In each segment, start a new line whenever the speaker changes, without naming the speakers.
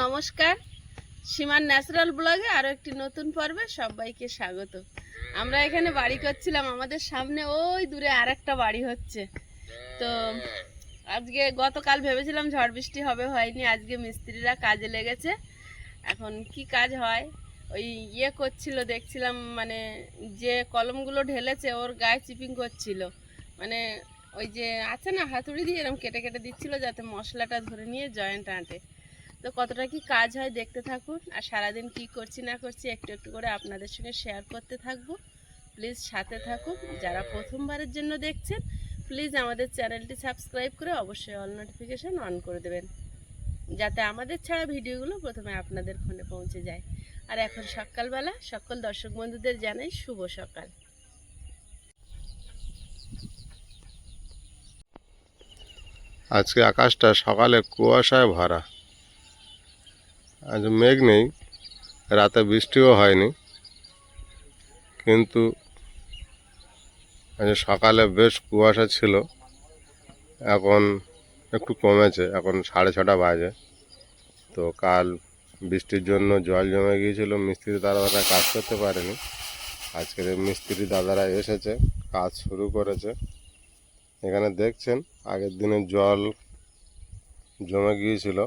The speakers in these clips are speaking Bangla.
নমস্কার। সীমার ন্যাচারাল ব্লগে আরও একটি নতুন পর্বে সবাইকে স্বাগত। আমরা এখানে বাড়ি করছিলাম, আমাদের সামনে ওই দূরে আর একটা বাড়ি হচ্ছে। তো আজকে গতকাল ভেবেছিলাম ঝড় বৃষ্টি হবে, হয়নি। আজকে মিস্ত্রিরা কাজে লেগেছে। এখন কি কাজ হয়? ওই ইয়ে করছিল, দেখছিলাম মানে যে কলমগুলো ঢেলেছে, ওর গায়ে চিপিং করছিল। মানে ওই যে আছে না, হাতুড়ি দিয়ে এরকম কেটে কেটে দিচ্ছিল, যাতে মশলাটা ধরে নিয়ে জয়েন্ট আঁটে। তো কতটা কি কাজ হয় দেখতে থাকুন। আর সারাদিন কি করছি না করছি একটু একটু করে আপনাদের সঙ্গে শেয়ার করতে থাকব। প্লিজ সাথে থাকুন। যারা প্রথমবারের জন্য দেখছেন প্লিজ আমাদের চ্যানেলটি সাবস্ক্রাইব করে অবশ্যই অল নোটিফিকেশান অন করে দেবেন। যাতে আমাদের ছাড়া ভিডিওগুলো প্রথমে আপনাদের ফোনে পৌঁছে যায়। আর এখন সকালবেলা সকল দর্শক বন্ধুদের জানাই শুভ সকাল।
আজকে আকাশটা সকালে কুয়াশায় ভরা। আজ মেঘ নেই, রাতে বৃষ্টিও হয়নি, কিন্তু আজ সকালে বেশ কুয়াশা ছিল, এখন একটু কমেছে, এখন সাড়ে ছটা বাজে। তো কাল বৃষ্টির জন্য জল জমে গিয়েছিল, মিস্ত্রি দাদারা কাজ করতে পারেনি। আজকের মিস্ত্রি দাদারা এসেছে, কাজ শুরু করেছে। এখানে দেখছেন, আগের দিনে জল জমে গিয়েছিল।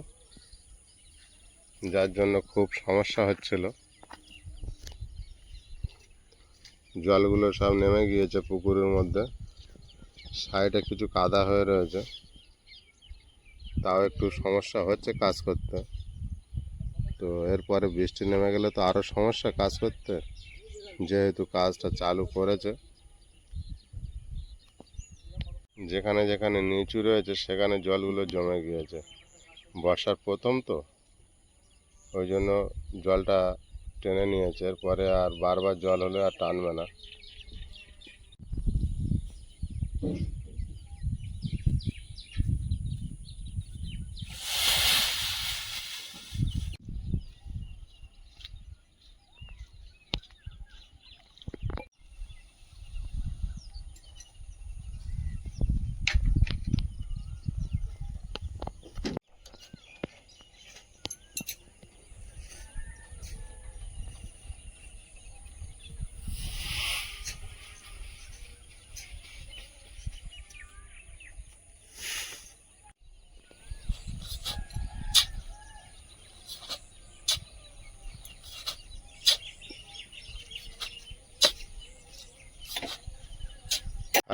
যার জন্য খুব সমস্যা হচ্ছিল। জলগুলো সব নেমে গিয়েছে পুকুরের মধ্যে। সাইডে কিছু কাদা হয়ে রয়েছে। তাও একটু সমস্যা হচ্ছে কাজ করতে। তো এরপরে বৃষ্টি নেমে গেলে তো আরও সমস্যা কাজ করতে। যেহেতু কাজটা চালু করেছে। যেখানে যেখানে নিচু রয়েছে, সেখানে জলগুলো জমে গিয়েছে। বর্ষার প্রথম তো। ওই জন্য জলটা টেনে নিয়েছে। এরপরে আর বারবার জল হলে আর টানবে না।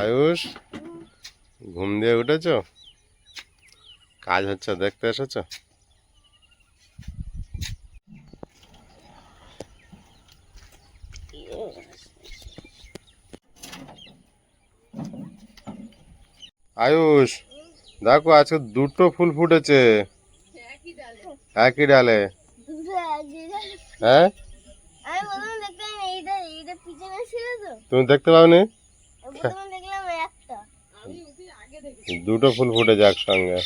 আয়ুষ ঘুম দিয়ে উঠেছ? কাজ হচ্ছে দেখতে এসেছ? আয়ুষ দেখো আজকে দুটো ফুল ফুটেছে। একই ডালে। হ্যাঁ? তুমি দেখতে পাওনি
আমি প্রথমে দেখলাম একটা
দুটো ফুল ফুটেছে একসঙ্গে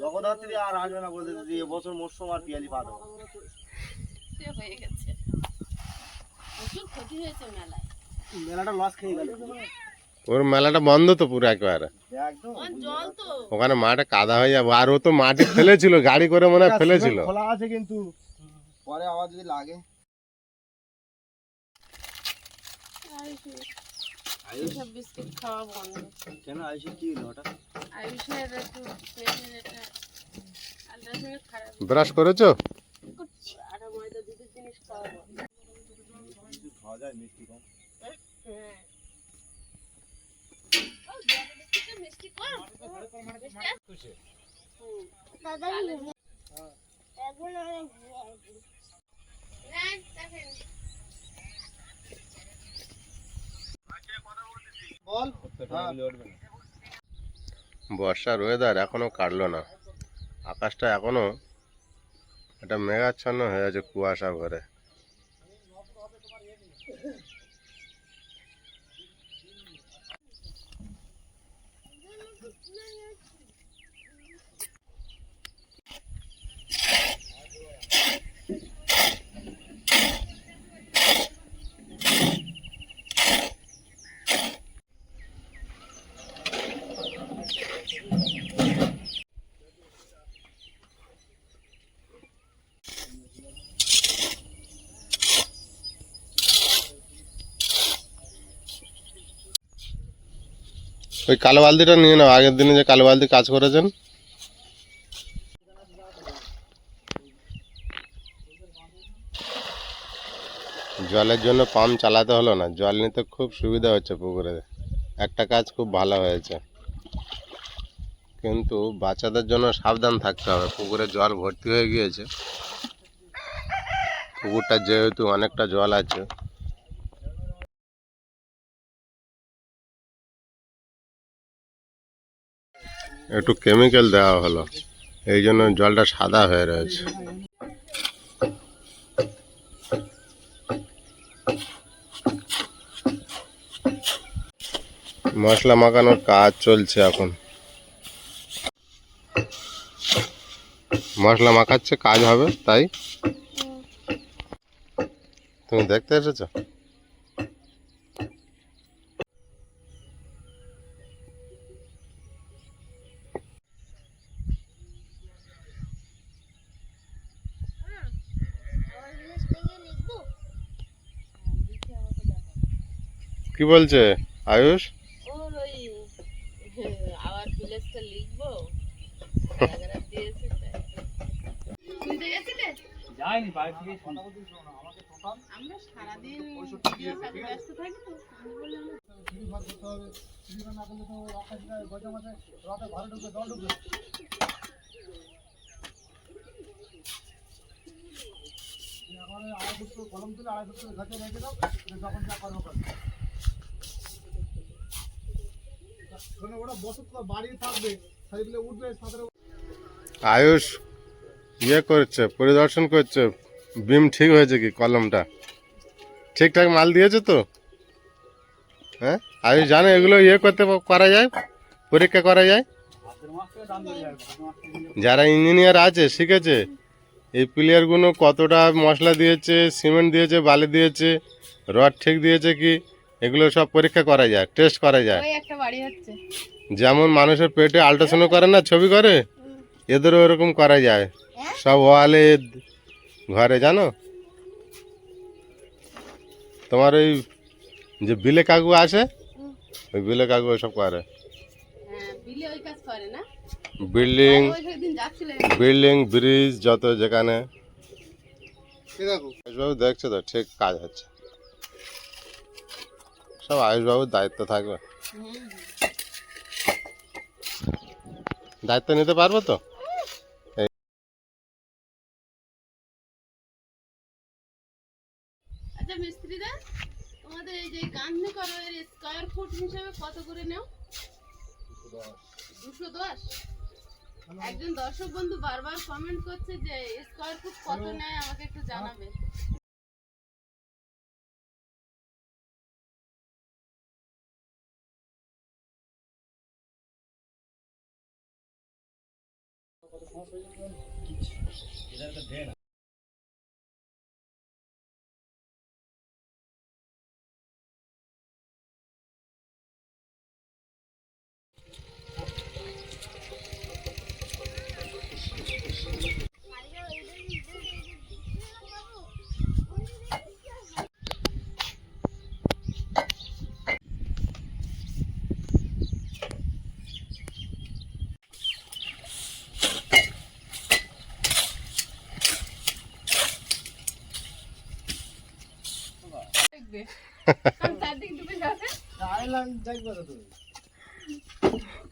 জগদ্ধাত্রী আর আসবে না বলতে এবছর মরশুম আর পিয়ালি পাদ
হয়ে গেছে। প্রচুর ক্ষতি হয়েছে মেলায়।
মেলাটা লস খেয়ে গেল।
ওর মেলাটা বন্ধ তো পুরো একেবারে।
একদম।
আর জল তো।
ওখানে মাঠে কাদা হয়ে যাবে। আর ও তো মাটি ফেলেছিল গাড়ি করে মনে হয় ফেলেছিল।
খোলা আছে কিন্তু। পরে আবার যদি লাগে।
সব বিস্কিট খাওয়া বন্ধ।
কেন আইসি কি হলো ওটা
আয়ুষের একটু পেটের এটা আলট্রাসাউন্ড খারাপ
ব্রাশ করেছ?
আটা ময়দা দুধের জিনিস খাওয়া বন্ধ।
খাওয়া যায় মিষ্টি কম।
হ্যাঁ। মিষ্টি কম।
দাদা এখন অনেক
নেন, দেখেন।
বল হ্যাঁ।
বর্ষার ওয়েদার এখনও কাটলো না। আকাশটা এখনও একটা মেঘাচ্ছন্ন হয়ে আছে কুয়াশা ভরে। ওই কালো বালতিটা নিয়ে নাও, আগের দিনে যে কালো বালতি কাজ করেছেন। জলের জন্য পাম্প চালাতে হলো না, জল নিতে খুব সুবিধা হচ্ছে পুকুরে। একটা কাজ খুব ভালো হয়েছে। কিন্তু বাচ্চাদের জন্য সাবধান থাকতে হবে, পুকুরে জল ভর্তি হয়ে গিয়েছে। পুকুরটা যেহেতু অনেকটা জল আছে একটু কেমিক্যাল দেওয়া হলো। এই জন্য জলটা সাদা হয়ে রয়েছে। মশলা মাখানোর কাজ চলছে এখন। মশলা মাখাচ্ছে কাজ হবে তাই? তুমি দেখতে এসেছ
আমার জিনিসটা গিয়ে লিখব
কি বলছে? আয়ুষ?
ওর ওই আবার ভিলেজটা লিখব? প্যারাগ্রাফ দিয়েছে তাই। শুনতে গেছিলে?
যাইনি
আয়ুষ ইয়ে করছে, পরিদর্শন করছে। বিম ঠিক হয়েছে কি কলমটা? ঠিকঠাক মাল দিয়েছে তো? হ্যাঁ? আয়ুষ জানে এগুলো ইয়ে করতে করা যায়? পরীক্ষা করা যায়? যারা ইঞ্জিনিয়ার আছে, শিখেছে, এই প্লেয়ারগুলো কতটা মশলা দিয়েছে, সিমেন্ট দিয়েছে, বালি দিয়েছে, রড ঠিক দিয়েছে কি? এগুলো সব পরীক্ষা করা যায় টেস্ট করা যায়
ওই একটা বাড়ি হচ্ছে।
যেমন মানুষের পেটে আল্ট্রাসাউন্ড করে না ছবি করে? এদেরও ওরকম করা যায়। সব ওয়ালে ঘরে জানো? তোমার ওই যে বিলে কাকু আসে? ওই বিলে কাকু ওইসব করে।
হ্যাঁ ওই কাজ করে
বিল্ডিং বিল্ডিং ব্রিজ যত যেখানে। দেখছে তো ঠিক কাজ হচ্ছে। সব আয়ুষবাবুর দায়িত্ব থাকবে। দায়িত্ব নিতে পারব তো?
আচ্ছা তোমাদের এই যে এর ফুট হিসেবে কত করে নেও? দুশো দশ। একজন দর্শক বন্ধু বারবার কমেন্ট করছে যে স্কোয়ার ফুট কত নেয়, আমাকে একটু জানাবে। for you, man.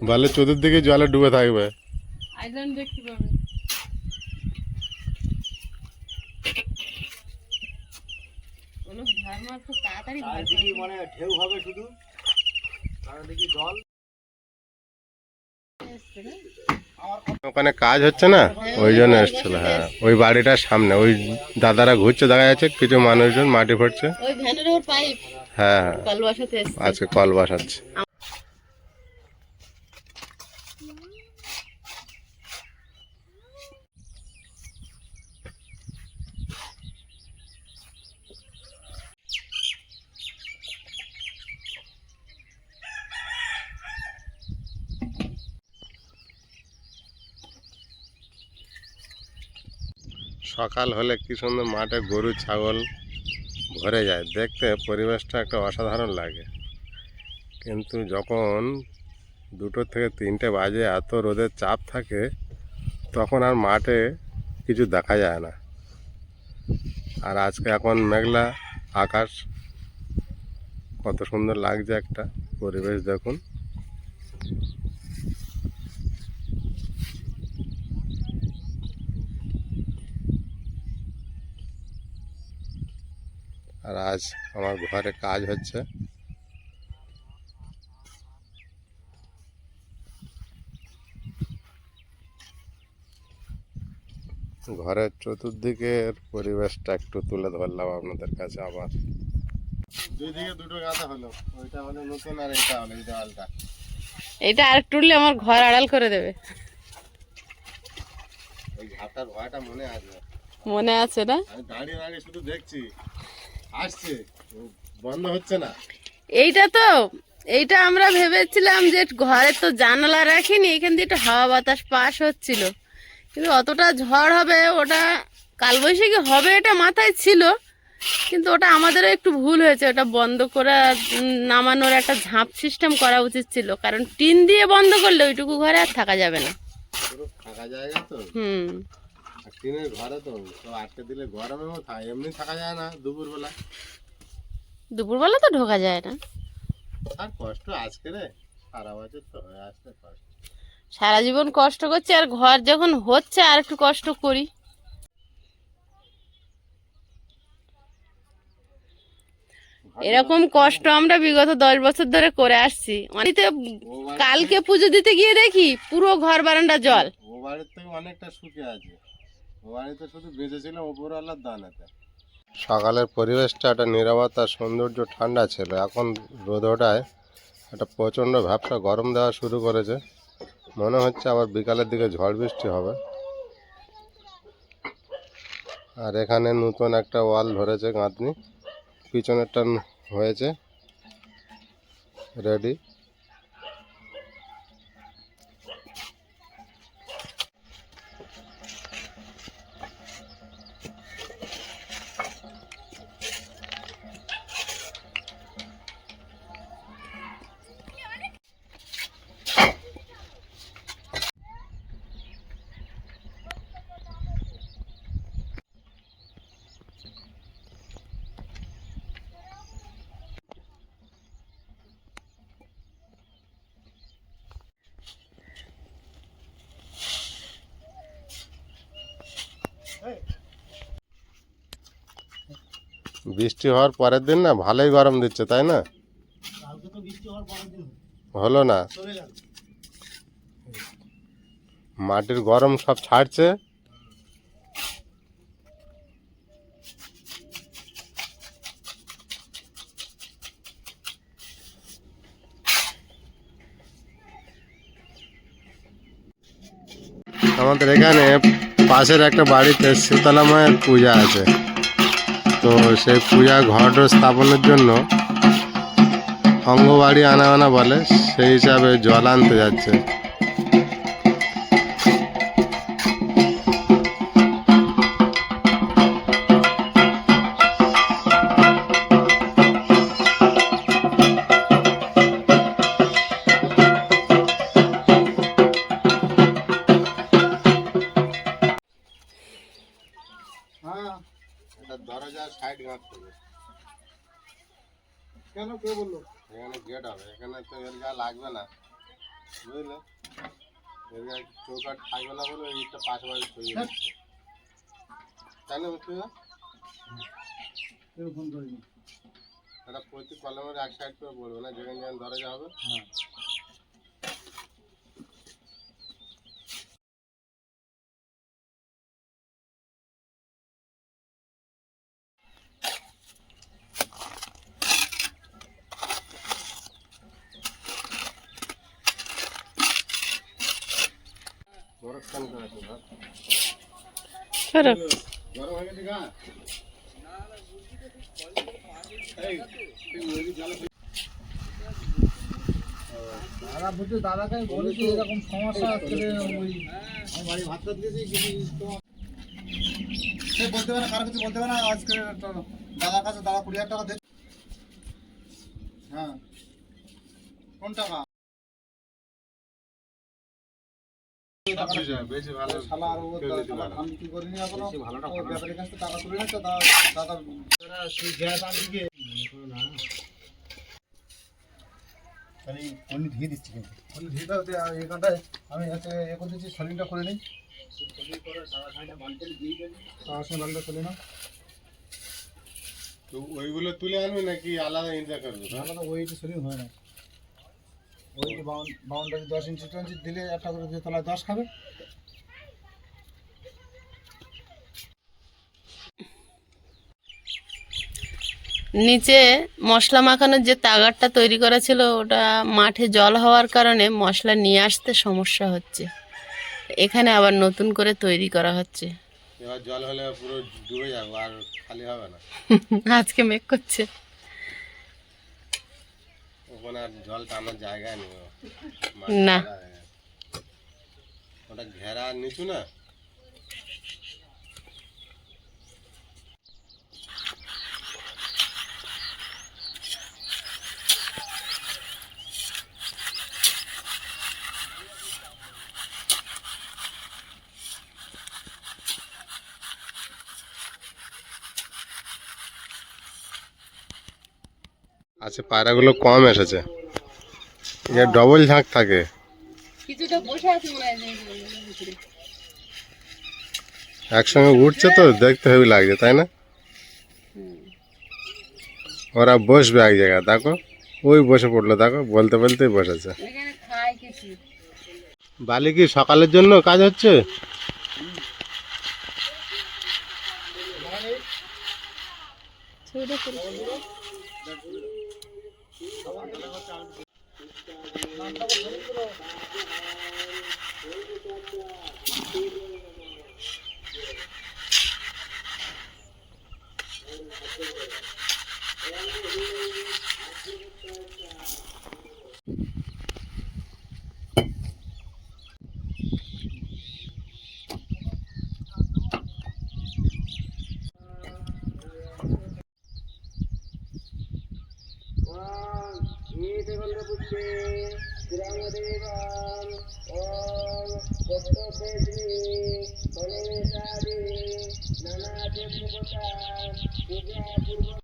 বলে চতুর্দিকে জলে ডুবে থাকবে।
আইল্যান্ড দেখতে পাবে
চারিদিকে। মানে ঢেউ হবে শুধু। চারিদিকে জল।
ওখানে কাজ হচ্ছে না? ওই জন্য এসছিল হ্যাঁ। ওই বাড়িটার সামনে ওই দাদারা ঘুরছে দেখা যাচ্ছে কিছু মানুষজন মাটি
পাইপ।
হ্যাঁ হ্যাঁ। আজকে কল বসাচ্ছে। সকাল হলে কি সুন্দর মাঠে গরু, ছাগল ভরে যায়। দেখতে পরিবেশটা একটা অসাধারণ লাগে। কিন্তু যখন দুটো থেকে তিনটে বাজে, এত রোদের চাপ থাকে, তখন আর মাঠে কিছু দেখা যায় না। আর আজকে এখন মেঘলা আকাশ, কত সুন্দর লাগছে একটা পরিবেশ দেখুন। আর আজ আমার ঘরে কাজ হচ্ছে। ঘরের চতুর্দিকের পরিবেশটা একটু তুলে ধরলাম আপনাদের কাছে আবার। দুইদিকে দুটো হলো। ওইটা হলো নতুন আর এটা হলো এই দেওয়ালটা।
এটা আর আমার ঘর আড়াল করে দেবে।
ওই ঝাপটার ভয়টা মনে আছে?
মনে আছে না?
আমি দাঁড়িয়ে দাঁড়িয়ে শুধু দেখছি। আসছে। বন্ধ হচ্ছে না।
এইটা তো এইটা আমরা ভেবেছিলাম যে ঘরে তো জানালা রাখিনি এখান দিয়ে একটু হাওয়া বাতাস পাস হচ্ছিল। কিন্তু অতটা ঝড় হবে ওটা কালবৈশাখী হবে এটা মাথায় ছিল কিন্তু ওটা আমাদেরও একটু ভুল হয়েছে। ওটা বন্ধ করা নামানোর একটা ঝাঁপ সিস্টেম করা উচিত ছিল। কারণ টিন দিয়ে বন্ধ করলে ওইটুকু ঘরে আর থাকা যাবে না।
ফাঁকা জায়গা তো?
হুম।
টিনের ঘরে তো তো আটকে দিলে গরমেও থাকে এমনি থাকা যায় না দুপুরবেলা।
দুপুরবেলা তো ঢোকা যায় না।
আর কষ্ট আজকে রে সারা বছর তো হয়ে আসছে কষ্ট।
সারা জীবন কষ্ট করছি আর ঘর যখন হচ্ছে আর একটু কষ্ট করি। এরকম কষ্ট আমরা বিগত দশ বছর ধরে করে আসছি। অনেকে কালকে পুজো দিতে গিয়ে দেখি পুরো ঘর বারান্দা জল।
ও বাড়ির থেকে অনেকটা সুখে আছে। সকালের পরিবেশটা, একটা নিরাপত্তা সৌন্দর্য, ঠান্ডা ছিল। এখন রোদ ওঠায় একটা প্রচণ্ড ভ্যাপসা গরম দেওয়া শুরু করেছে। মনে হচ্ছে আবার বিকালের দিকে ঝড় বৃষ্টি হবে। আর এখানে নতুন একটা ওয়াল ধরেছে গাঁথনি। পিছনেরটা হয়েছে। রেডি। বৃষ্টি হওয়ার পরের দিন না ভালোই গরম দিচ্ছে তাই না? হলো না। মাটির গরম সব ছাড়ছে। আমাদের এখানে পাশের একটা বাড়িতে শীতলা মায়ের পূজা আছে। তো সেই পূজা ঘট স্থাপনের জন্য অঙ্গবাড়ি আনা আনা বলে, সেই হিসাবে জল আনতে যাচ্ছে।
কেন? কে বলল?
এখানে গেট হবে। এখানে তো এর গা লাগবে না। বুঝলে? এর গা চৌকাট থাকবে না বলে এইটা পাশে বাড়ি সরিয়ে দিচ্ছে। তাই না বুঝতে
এরকম করিনি
এটা প্রতি কলমের এক সাইড করে বলবে না? যেখানে যেখানে দরজা হবে।
হ্যাঁ।
আছে গা
দাদা বলছে দাদাকে সমস্যা রে, ওই বাড়ি ভাতটা দিয়েছি কিন্তু সে বলতে পারে কারও কিছু বলতে পারে আজকে দাদার কাছে দাদা কুড়ি হাজার টাকা দে হ্যাঁ। কোন টাকা? আমি দিচ্ছি কিন্তু ধুয়ে আমি হচ্ছে এ করে দিচ্ছি করে
ওইগুলো তুলে আনবে নাকি আলাদা ইনজা করবে?
আলাদা ওয়েট সলিং হয় না। ওয়েট বাউন্ডারি দশ ইঞ্চি টঞ্চি দিলে একটা করে দিয়ে তলায় দশ খাবে।
নিচে মশলা মাখানোর যে তাগারটা তৈরি করা ছিল ওটা মাঠে জল হওয়ার কারণে মশলা নিয়ে আসতে সমস্যা হচ্ছে। এখানে আবার নতুন করে তৈরি করা হচ্ছে।
জল হলে পুরো ডুবে যাব আর খালি হবে না।
আজকে মেঘ করছে।
ওখানে আর জল টানার জায়গা নেই
না।
ওটা ঘেরা নিচু না আচ্ছা পায়রাগুলো কম এসেছে। এর ডবল ঝাঁক থাকে।
কিছুটা বসে আছে
একসঙ্গে উঠছে তো দেখতে হেবি লাগছে তাই না? ওরা বসবে এক জায়গায় দেখো। ওই বসে পড়ল দেখো বলতে বলতেই বসেছে। বালি কি সকালের জন্য কাজ হচ্ছে?
ছবিটা
Okay.